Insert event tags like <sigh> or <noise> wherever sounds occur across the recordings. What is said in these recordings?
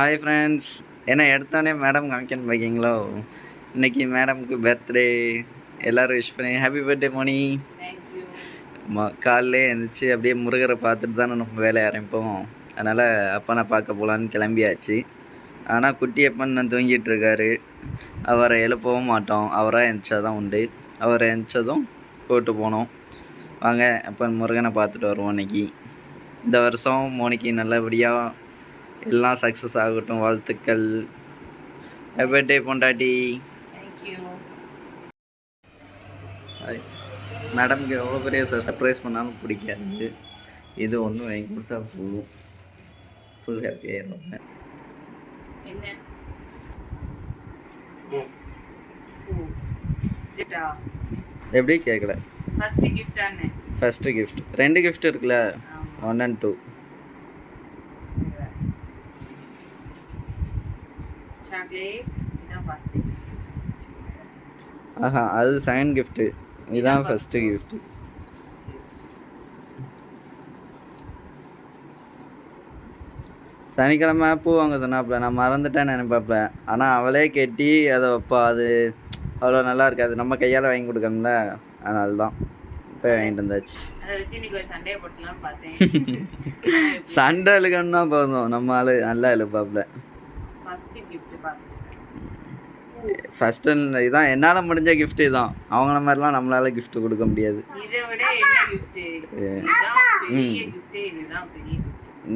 Hi friends என்ன எடுத்தோடனே madam காமிக்கணும் பார்க்கிங்களோ இன்னைக்கு மேடம்க்கு பர்த்டே எல்லோரும் விஷ் பண்ணி ஹாப்பி பர்த்டே மோனி. ம காலையிலே எழுந்திரிச்சு அப்படியே முருகரை பார்த்துட்டு தானே நம்ம வேலையை ஆரம்பிப்போம். அதனால் அப்பனை பார்க்க போகலான்னு கிளம்பியாச்சு. ஆனால் குட்டி அப்பன் நான் தூங்கிட்டு இருக்காரு. அவரை எழுப்பவும் மாட்டோம். அவராக எழுந்திரிச்சா தான் உண்டு. அவரை எழுந்திரிச்சதும் கூட்டு போனோம். வாங்க அப்பன் முருகனை பார்த்துட்டு வருவோம் இன்னைக்கு. இந்த வருஷம் மோனிக்கு நல்லபடியாக எல்லாம் சக்ஸஸ் ஆகட்டும் வாழ்த்துக்கள். பர்த்டே பொண்டாட்டி. மேடம்க்கு எவ்வளோ பெரிய சர்ப்ரைஸ் பண்ணாலும் பிடிக்காது. இது ஒன்று வாங்கி கொடுத்தா ஃபுல் ஃபுல் ஹாப்பி ஆயிடுவாங்க என்ன? கிஃப்டா எப்படி கேட்கல ஃபஸ்ட்டு கிஃப்ட் ரெண்டு கிஃப்ட் இருக்குல்ல? ஒன் அண்ட் டூ சாக்லேட் இதான் ஃபர்ஸ்ட் ஆஹா அது செகண்ட் கிஃப்ட்டு இதுதான் ஃபஸ்ட்டு கிஃப்ட்டு சனிக்கிழமை பூ வாங்க சொன்னாப்புல நான் மறந்துட்டேன்னு நினைப்பாப்புல. ஆனால் அவளே கெட்டி அதை வைப்பா அது அவ்வளோ நல்லா இருக்காது. நம்ம கையால் வாங்கி கொடுக்கணும்ல அதனால தான் இப்போ வாங்கிட்டு வந்தாச்சு. <laughs> சண்டை இழுக்கணும்னா போதும். நம்ம ஆள் நல்லா இழுப்பாப்புல. ஃபர்ஸ்ட் கிஃப்ட் இதான் என்னால் முடிஞ்ச gift தான் அவங்கள மாதிரிலாம் நம்மளால gift கொடுக்க முடியாது. Gift gift.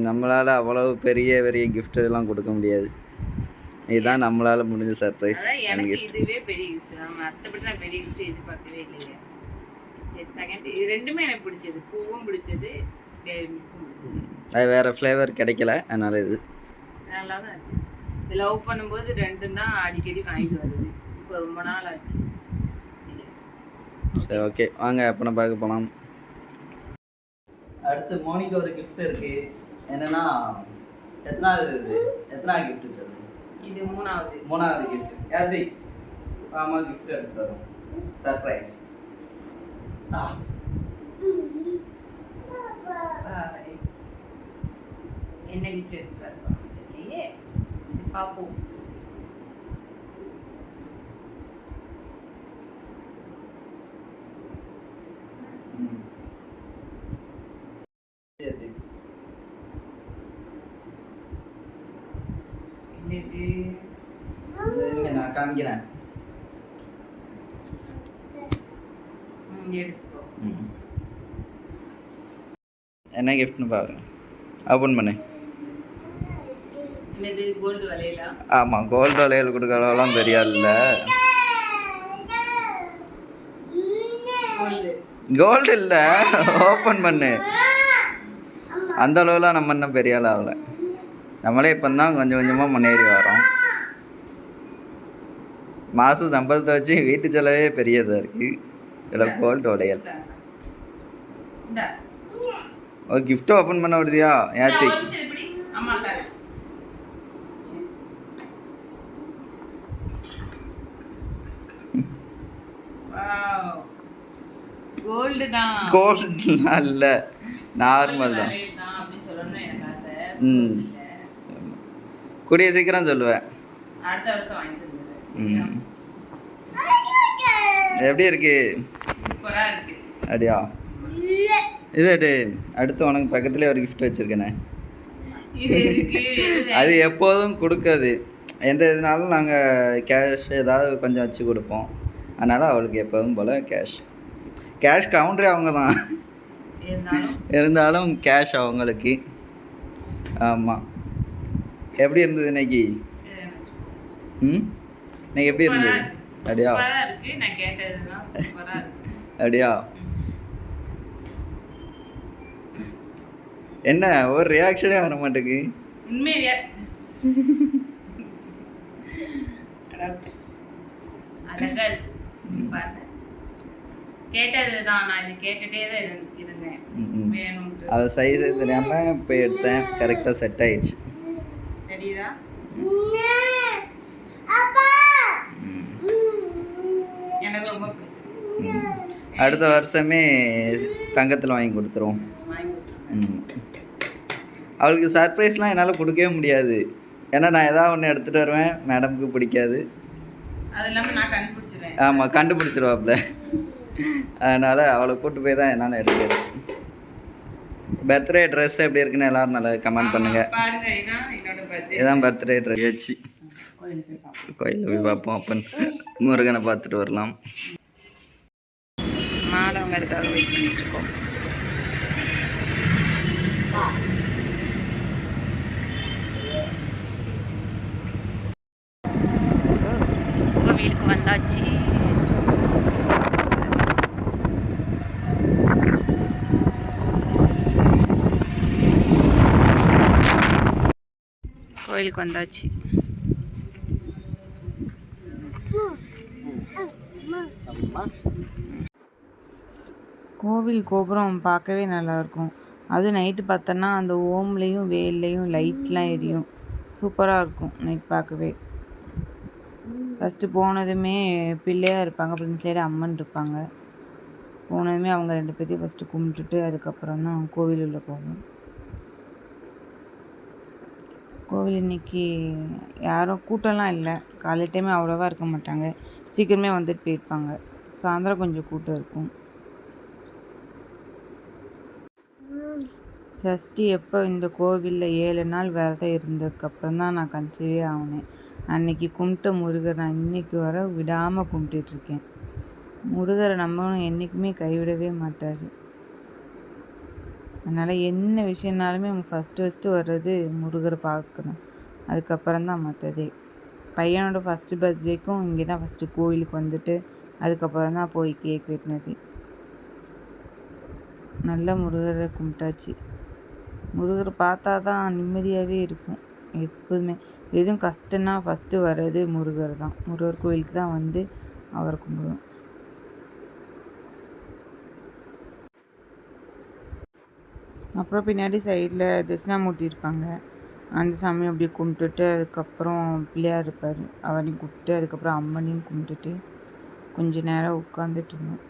நம்மளால் அவ்வளவு பெரிய பெரிய gift எல்லாம் கொடுக்க முடியாது. இதுதான் நம்மளால் முடிஞ்ச சர்ப்ரைஸ் எனக்கு இதுவே பெரிய கிஃப்ட் தான் மற்றபடி நான் பெரிய கிஃப்ட் எதிர்பார்க்கவே இல்லையே. சரி செகண்ட் இது ரெண்டுமே எனக்கு பிடிச்சது. பூவும் பிடிச்சது டேரி மில்க்கும் பிடிச்சது. அது வேறு ஃப்ளேவர் கிடைக்கல அதனால இது. நல்லா தான் இருக்கு. இது லவ் பண்ணும்போது ரெண்டும் தான் அடிக்கடி வாங்கிட்டு வருது. இப்போ ரொம்ப நாள் ஆச்சு. சரி ஓகே வாங்க அப்போ பார்க்க போகலாம் அடுத்து மோனிக்கு ஒரு gift இருக்கு. என்னன்னா எத்தனாவது இது? எத்தனாவது gift சொல்லுங்க இது மூணாவது. மூணாவது gift. யாதி ஆமா gift எடுத்து வரோம். சர்ப்ரைஸ். என்ன கிஃப்ட் எடுத்து சரி, பார்ப்போம் நான் காமிக்கிறேன். என்ன கிஃப்ட்னு பாருங்க. ஓப்பன் பண்ணு. ஆமாம் கோல்டு வளையல்? கொடுக்கறவெல்லாம் பெரிய இல்லை கோல்டு இல்லை ஓப்பன் பண்ணு. அந்த அளவுலாம் நம்ம இன்னும் பெரிய ஆள் ஆகல. நம்மளே இப்போ தான் கொஞ்சம் கொஞ்சமாக முன்னேறி வரோம். மாதம் சம்பளத்தை வச்சு வீட்டு செலவே பெரியதாக இருக்குது இதில் கோல்டு வளையல். ஒரு கிஃப்ட்டை ஓப்பன் பண்ண விடுதியா? ஏத்தி. கோல்டு தான். கோல்டுலாம் இல்லை நார்மல் தான். ம். கூடிய சீக்கிரம் சொல்லுவேன். ம். எப்படி இருக்கு? அப்படியா இது. அடுத்து உனக்கு பக்கத்துலேயே ஒரு gift வச்சுருக்கேனே. அது எப்போதும் கொடுக்காது. எந்த இதுனாலும் நாங்கள் கேஷ் ஏதாவது கொஞ்சம் வச்சு கொடுப்போம். அதனால் அவளுக்கு எப்போதும் போல் கேஷ் கேஷ் கவுண்டரே அவங்க தான் இருந்தாலும் கேஷ் அவங்களுக்கு. ஆமாம் எப்படி இருந்தது இன்னைக்கு? ம்? இன்னைக்கு எப்படி இருந்தது. அப்படியா? அப்படியா? என்ன? ஒரு ரியாக்ஷனே வர <laughs> அடா. அழகா இருக்கு. பாருங்க கேட்டதுதான். நான் இது கேட்டுட்டே தான் இருந்- இருந்தேன். ம், ம். வேணும்ட்டு அது சைஸ் தெரியாமல் போய் எடுத்தேன். கரெக்டாக செட் ஆயிடுச்சு. தெரியுதா? எனக்கு ரொம்ப பிடிச்சிருக்கு. ம். அடுத்த வருஷமே தங்கத்தில் வாங்கி கொடுத்துருவோம். அவளுக்கு சர்ப்ரைஸ்லாம் என்னால் கொடுக்கவே முடியாது. ஏன்னா நான் ஏதாவது ஒன்று எடுத்துகிட்டு வருவேன். மேடம்க்கு பிடிக்காது. அது இல்லாமல் நான் கண்டுபிடிச்சிருவேன். ஆமாம் கண்டுபிடிச்சிருவாப்புல அதனால் அவளை கூட்டு போய் தான் என்னால் எடுக்கிறது. பர்த்டே ட்ரெஸ் எப்படி இருக்குன்னு எல்லாரும் நல்லா கமெண்ட் பண்ணுங்கள் பாருங்க இதான் பர்த்டே ட்ரெஸ் வச்சு கோயிலுக்கு போய் பார்ப்போம் கோயிலில் போய் பார்ப்போம். அப்பன் முருகனை பார்த்துட்டு வரலாம். மாலை அவங்களுக்காக வெயிட் பண்ணிட்டு இருக்கோம் கோவிலுக்கு வந்தாச்சு கோயிலுக்கு வந்தாச்சு. கோவில் கோபுரம் பார்க்கவே நல்லாயிருக்கும். அதுவும் நைட்டு பார்த்தோன்னா அந்த ஓம்லேயும் வேல்லையும் லைட்லாம் எரியும். சூப்பராக இருக்கும் நைட் பார்க்கவே. ஃபஸ்ட்டு போனதுமே பிள்ளையாக இருப்பாங்க அப்புறம் சைடு அம்மன் இருப்பாங்க. போனதுமே அவங்க ரெண்டு பேர்த்தையும் ஃபஸ்ட்டு கும்பிட்டுட்டு அதுக்கப்புறம் தான் கோவில் உள்ளே போவோம். கோவில் இன்னைக்கு யாரும் கூட்டம்லாம் இல்லை. காலை டைமே அவ்வளோவா இருக்க மாட்டாங்க. சீக்கிரமே வந்துட்டு போயிருப்பாங்க. சாயந்தரம் கொஞ்சம் கூட்டம் இருக்கும். சஷ்டி எப்போ இந்த கோவிலில் ஏழு நாள் விரதம் இருந்ததுக்கப்புறம் தான் நான் கன்சீவே ஆகினேன் அன்னைக்கு கும்பிட்ட முருகர் நான் இன்னைக்கு வர விடாமல் கும்பிட்டுட்ருக்கேன் முருகரை நம்மளும் என்றைக்குமே கைவிடவே மாட்டார். அதனால் என்ன விஷயம்னாலுமே ஃபஸ்ட்டு ஃபஸ்ட்டு வர்றது முருகரை பார்க்கணும். அதுக்கப்புறம் தான் மற்றதே பையனோட ஃபஸ்ட்டு பர்த்டேக்கும் இங்கே தான் ஃபஸ்ட்டு கோவிலுக்கு வந்துட்டு அதுக்கப்புறம் தான் போய் கேக் வெட்டினது. நல்ல முருகரை கும்பிட்டாச்சு. முருகரை பார்த்தா தான் நிம்மதியாகவே இருக்கும். எப்போதுமே எதுவும் கஷ்டம்னா ஃபஸ்ட்டு வர்றது முருகர் தான். முருகர் கோயிலுக்கு தான் வந்து அவரை கும்பிடுவோம். அப்புறம் பின்னாடி சைடில் தட்சிணாமூர்த்தி இருப்பாங்க அந்த சாமியை அப்படியே கும்பிட்டுட்டு அதுக்கப்புறம் பிள்ளையார் இருப்பார். அவரையும் கூப்பிட்டு அதுக்கப்புறம் அம்மனையும் கும்பிட்டுட்டு கொஞ்ச நேரம் உட்காந்துட்டு இருந்தோம்.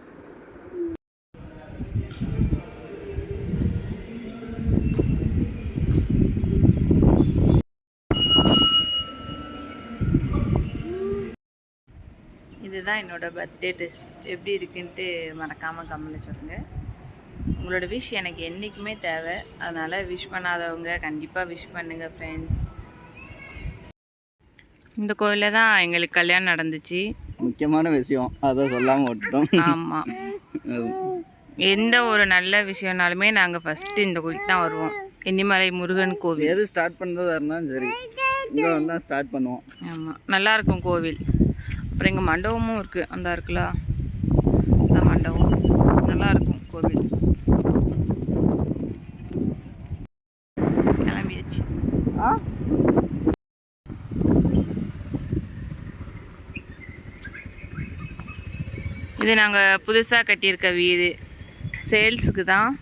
இதுதான் என்னோடய பர்த்டே ட்ரெஸ் எப்படி இருக்குன்ட்டு மறக்காமல் கம்மலை சொல்லுங்கள் உங்களோட விஷ் எனக்கு என்றைக்குமே தேவை. அதனால் விஷ் பண்ணாதவங்க கண்டிப்பாக விஷ் பண்ணுங்கள் ஃப்ரெண்ட்ஸ் இந்த கோயிலில் தான் எங்களுக்கு கல்யாணம் நடந்துச்சு. முக்கியமான விஷயம். அதை சொல்லாமல் விட்டுட்டோம். ஆமாம் எந்த ஒரு நல்ல விஷயம்னாலுமே நாங்கள் ஃபஸ்ட்டு இந்த கோயிலுக்கு தான் வருவோம். எண்ணிமலை முருகன் கோவில். எது ஸ்டார்ட் பண்ணுறதா இருந்தாலும் சரி. இங்கே வந்தால் ஸ்டார்ட் பண்ணுவோம். ஆமாம் நல்லாயிருக்கும் கோவில். அப்புறம் இங்கே மண்டபமும் இருக்குது அந்த இருக்குல்ல? அந்த மண்டபம் நல்லாயிருக்கும் கோவில் கிளம்பியாச்சு இது நாங்கள் புதுசாக கட்டியிருக்க வீடு. சேல்ஸுக்கு தான்.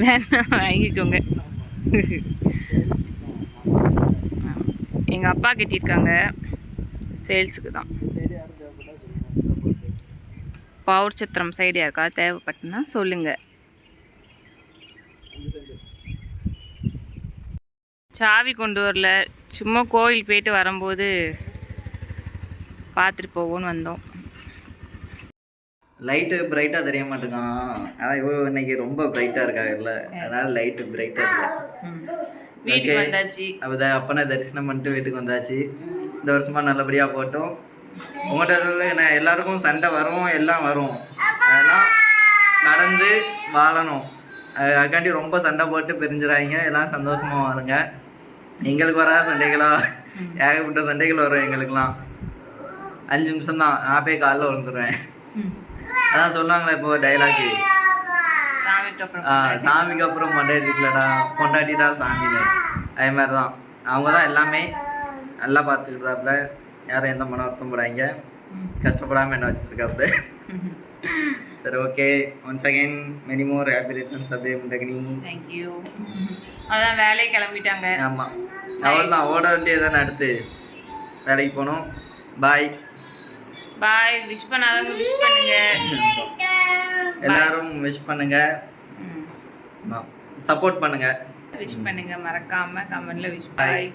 வேணா வாங்கிக்கோங்க. எங்கள் அப்பா கட்டியிருக்காங்க. சேல்ஸுக்கு தான். பவுர் சத்திரம் சைடு யாருக்கா தேவைப்பட்டுனா சொல்லுங்கள் சாவி கொண்டு வரல. சும்மா கோயில் போயிட்டு வரும்போது பார்த்துட்டு போவோன்னு வந்தோம். லைட்டு பிரைட்டாக தெரிய மாட்டேங்கான் அதான் இவ்வளோ இன்னைக்கு ரொம்ப பிரைட்டாக இருக்காங்கல்ல அதனால லைட்டு பிரைட்டாக இல்லை. வீட்டுக்கு வந்தாச்சு. அப்போ அப்பனை தரிசனம் பண்ணிட்டு வீட்டுக்கு வந்தாச்சு. இந்த வருஷமா நல்லபடியாக போட்டோம். உங்கள்கிட்ட சொல்ல நான் எல்லாருக்கும் சண்டை வரும் எல்லாம் வரும். அதெல்லாம் கடந்து வாழணும். அது- அதுக்காண்டி ரொம்ப சண்டை போட்டு பிரிஞ்சிடாதீங்க எல்லாம் சந்தோஷமா வாழுங்க. எங்களுக்கு வராத சண்டைகளா? ஏகப்பட்ட சண்டைகள் வரும் எங்களுக்கெல்லாம். அஞ்சு நிமிஷம் தான் நான் போய் காலைல விழுந்துருவேன் அதான் சொல்லுவாங்களே இப்போ டைலாக்கு சாமிக்கு அப்புறம் பொண்டாட்டி. தான் சாமின்னு அதே மாதிரி தான். அவங்க தான் எல்லாமே நல்லா பார்த்துக்கிட்டாப்புல. யாரும் எந்த மன வருத்தம் போடாங்க கஷ்டப்படாமல் என்ன வச்சுருக்காப்புல. சரி okay once again many more happy returns அப்படியே முண்டகனி. தேங்க்யூ அதான் வேலையை கிளம்பிட்டாங்க. ஆமாம் அவள் தான் ஓட வேண்டியதானே அடுத்து. வேலைக்கு போகணும். பாய் பாய் விஷ் பண்ணாதவங்க விஷ் பண்ணுங்க. எல்லாரும் விஷ் பண்ணுங்க. சப்போர்ட் பண்ணுங்க. விஷ் பண்ணுங்க. மறக்காம கமெண்ட்ல விஷ். பாய்